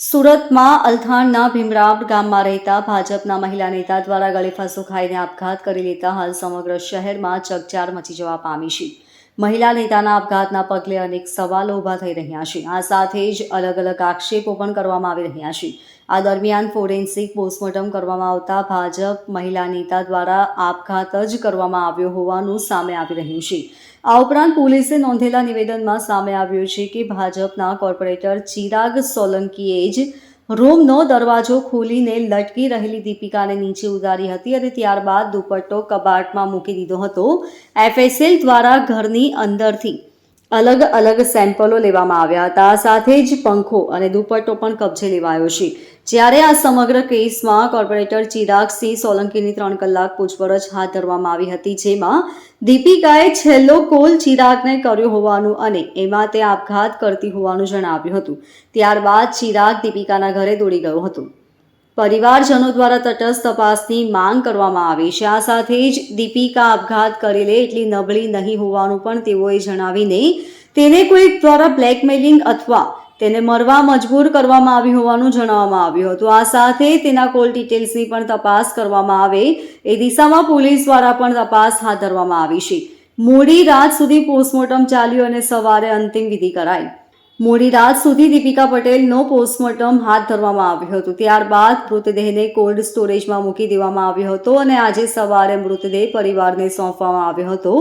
સુરતમાં અલથાણના ભીમરાવ ગામમાં રહેતા ભાજપના મહિલા નેતા દ્વારા ગળેફાસો ખાઈને આપઘાત કરી લેતા હાલ સમગ્ર શહેરમાં ચકચાર મચી જવા પામી છે. મહિલા નેતાના આપઘાતના પગલે અનેક સવાલો ઊભા થઈ રહ્યા છે. આ સાથે જ અલગ અલગ આક્ષેપો પણ કરવામાં આવી રહ્યા છે. આ દરમિયાન ફોરેન્સિક પોસ્ટમોર્ટમ કરવામાં આવતા ભાજપ મહિલા નેતા દ્વારા આપઘાત જ કરવામાં આવ્યો હોવાનું સામે આવી રહ્યું છે. આ ઉપરાંત પોલીસે નોંધેલા નિવેદનમાં સામે આવ્યું છે કે ભાજપના કોર્પોરેટર ચિરાગ સોલંકીએ જ રૂમનો દરવાજો ખોલીને લટકી રહેલી દીપિકાને નીચે ઉતારી હતી અને ત્યારબાદ દુપટ્ટો કબાટમાં મૂકી દીધો હતો. એફએસએલ દ્વારા ઘરની અંદરથી અલગ અલગ સેમ્પલો લેવામાં આવ્યા હતા. સાથે જ પંખો અને દુપટ્ટો પણ કબજે લેવાયો છે. જ્યારે આ સમગ્ર કેસમાં કોર્પોરેટર ચિરાગ સિંહ સોલંકીની ત્રણ કલાક પૂછપરછ હાથ ધરવામાં આવી હતી, જેમાં દીપિકાએ છેલ્લો કોલ ચિરાગને કર્યો હોવાનું અને એમાં તે આપઘાત કરતી હોવાનું જણાવ્યું હતું. ત્યારબાદ ચિરાગ દીપિકાના ઘરે દોડી ગયો હતો. પરિવારજનો દ્વારા તટસ્થ તપાસની માંગ કરવામાં આવી છે. આ સાથે જ દીપિકા આપઘાત કરી લે એટલી નબળી નહીં હોવાનું પણ તેઓએ જણાવીને તેને કોઈ દ્વારા બ્લેકમેલિંગ અથવા તેને મરવા મજબૂર કરવામાં આવી હોવાનું જણાવવામાં આવ્યું હતું. આ સાથે તેના કોલ ડિટેલ્સની પણ તપાસ કરવામાં આવે એ દિશામાં પોલીસ દ્વારા પણ તપાસ હાથ ધરવામાં આવી છે. મોડી રાત સુધી પોસ્ટમોર્ટમ ચાલ્યું અને સવારે અંતિમ વિધિ કરાઈ. મોડી રાત સુધી દીપિકા પટેલનો પોસ્ટમોર્ટમ હાથ ધરવામાં આવ્યું હતું. ત્યારબાદ મૃતદેહને કોલ્ડ સ્ટોરેજમાં મૂકી દેવામાં આવ્યો હતો અને આજે સવારે મૃતદેહ પરિવારને સોંપવામાં આવ્યો હતો.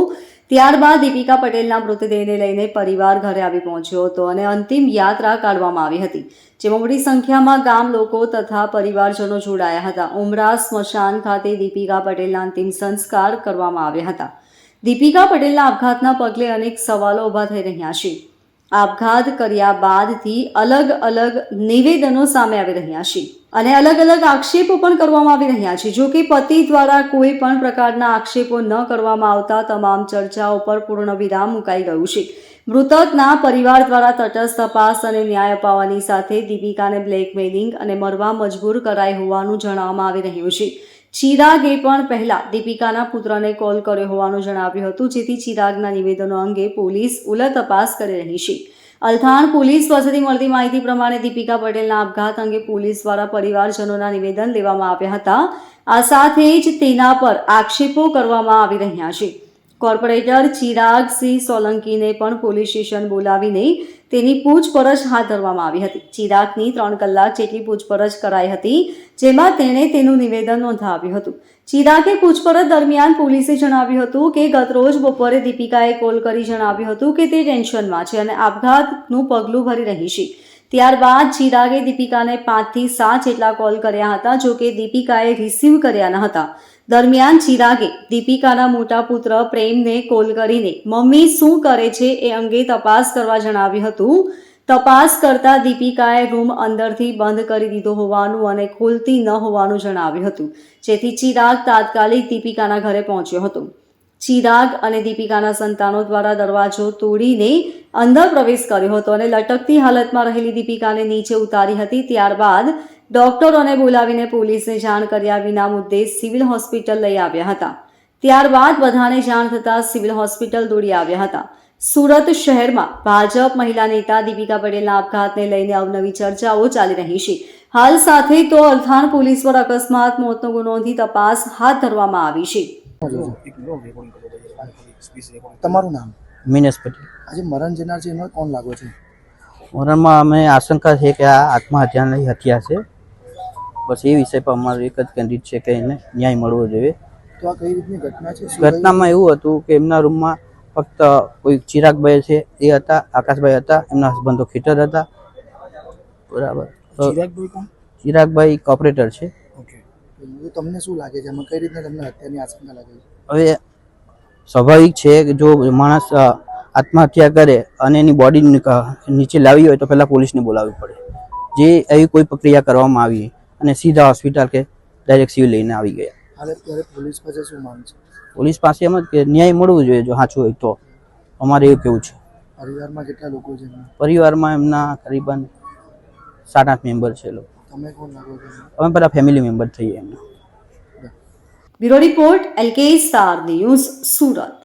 ત્યારબાદ દીપિકા પટેલના મૃતદેહને લઈને પરિવાર ઘરે આવી પહોંચ્યો હતો અને અંતિમ યાત્રા કાઢવામાં આવી હતી, જેમાં મોટી સંખ્યામાં ગામ લોકો તથા પરિવારજનો જોડાયા હતા. ઉમરા સ્મશાન ખાતે દીપિકા પટેલના અંતિમ સંસ્કાર કરવામાં આવ્યા હતા. દીપિકા પટેલના આપઘાતના પગલે અનેક સવાલો ઊભા થઈ રહ્યા છે. આપઘાત કર્યા બાદથી અલગ અલગ નિવેદનો સામે આવી રહ્યા છે. અને અલગ અલગ આક્ષેપો પણ કરવામાં આવી રહ્યા છે. જો કે પતિ દ્વારા કોઈ પણ પ્રકારના આક્ષેપો ન કરવામાં આવતા તમામ ચર્ચાઓ પર પૂર્ણ વિરામ મુકાઈ ગયું છે. મૃતકના પરિવાર દ્વારા તટસ્થ તપાસ અને ન્યાય અપાવવાની સાથે દીપિકાને બ્લેકમેલિંગ અને મરવા મજબૂર કરાઈ હોવાનું જણાવવામાં આવી રહ્યું છે. ચિરાગે પણ પહેલા દીપિકાના પુત્રને કોલ કર્યો હોવાનું જણાવ્યું હતું, જેથી ચિરાગના નિવેદનો અંગે પોલીસ ઉલટ તપાસ કરી રહી છે. અલથાણ પોલીસ પાસેથી મળતી માહિતી પ્રમાણે દીપિકા પટેલના આપઘાત અંગે પોલીસ દ્વારા પરિવારજનોના નિવેદન લેવામાં આવ્યા હતા. આ સાથે જ તેના પર આક્ષેપો કરવામાં આવી રહ્યા છે. કોર્પોરેટર ચિરાગ સિંહ સોલંકીને પણ પોલીસ સ્ટેશન બોલાવીને તેની પૂછપરછ હાથ ધરવામાં આવી હતી. ચિરાગની ત્રણ કલાક જેટલી પૂછપરછ કરાઈ હતી, જેમાં તેણે તેનું નિવેદન નોંધાવ્યું હતું. ચિરાગે પૂછપરછ દરમિયાન પોલીસે જણાવ્યું હતું કે, ગતરોજ બપોરે દીપિકાએ કોલ કરી જણાવ્યું હતું કે તે ટેન્શનમાં છે અને આપઘાતનું પગલું ભરી રહી છે. ત્યારબાદ ચિરાગે દીપિકાને પાંચથી સાત જેટલા કોલ કર્યા હતા જો કે દીપિકાએ રિસીવ કર્યા ન હતા. દરમિયાન ચિરાગે દીપિકાના મોટા પુત્ર પ્રેમને કોલ કરીને, મમ્મી, શું કરે છે? એ અંગે તપાસ કરવા જણાવ્યું હતું. તપાસ કરતા દીપિકાએ રૂમ અંદરથી બંધ કરી દીધો હોવાનું અને ખુલતી ન હોવાનું જણાવ્યું હતું, જેથી ચિરાગ તાત્કાલિક દીપિકાના ઘરે પહોંચ્યો હતો. ચિરાગ અને દીપિકાના સંતાનો દ્વારા દરવાજો તોડીને અંદર પ્રવેશ કર્યો હતો અને લટકતી હાલતમાં રહેલી દીપિકાને નીચે ઉતારી હતી, ત્યારબાદ ડોક્ટરોને બોલાવીને પોલીસને જાણ કર્યા વિના મુદ્દે સિવિલ હોસ્પિટલ લઈ આવ્યા હતા. ત્યારબાદ બધાને જાણ થતાં સિવિલ હોસ્પિટલ દોડી આવ્યા હતા. સુરત શહેરમાં ભાજપ મહિલા નેતા દીપિકા પટેલના આપઘાતને લઈને અવનવી ચર્ચાઓ ચાલી રહી છે. હાલ સાથે તો અલથાણ પોલીસ પર અકસ્માત મોતનો ગુનો નોંધી તપાસ હાથ ધરવામાં આવી છે. તમારું નામ? મિનેશ પટેલ. આજે મરણ જનાર છે એનો કોણ લાગો છે? મરણમાં અમે આશંકા છે કે આ આત્મહત્યાની હત્યા છે. બસ એ વિષય પર અમારું એક જ કેન્દ્રિત છે કે એને ન્યાય મળવો જોઈએ. તો આ કઈ રીતની ઘટના છે? ઘટનામાં એવું હતું કે એમના રૂમમાં ફક્ત કોઈ ચિરાગભાઈ છે એ હતા આકાશભાઈ હતા એમના હસબન્ડ ખીટર હતા. બરાબર. ચિરાગભાઈ કોણ? ચિરાગભાઈ કોપરેટર છે. ઓકે. તમને શું લાગે છે? એમાં કઈ રીતના તમને હત્યાની આશંકા લાગે છે? હવે સ્વાભાવિક છે કે જો માણસ આત્મહત્યા કરે અને એની બોડી નીચે લાવી હોય તો પહેલાં પોલીસને બોલાવવી પડે. જે એવી કોઈ પ્રક્રિયા કરવામાં આવી અને સીધા હોસ્પિટલ કે ડાયરેક્ટ સિવિલ લઈને આવી ગયા. હાલ અત્યારે પોલીસ પાસે શું માંગ છે? પોલીસ પાસે એમ જ કે ન્યાય મળવું જોઈએ જો સાચું હોય તો. અમારે એવું કેવું છે. પરિવારમાં કેટલા લોકો છે પરિવારમાં એમના કરીબન સાત આઠ મેમ્બર છે એ લોકો. તમે કોણ લાગો છો? અમે બધા ફેમિલી મેમ્બર થઈએ એમના. Bureau report LK star news Surat.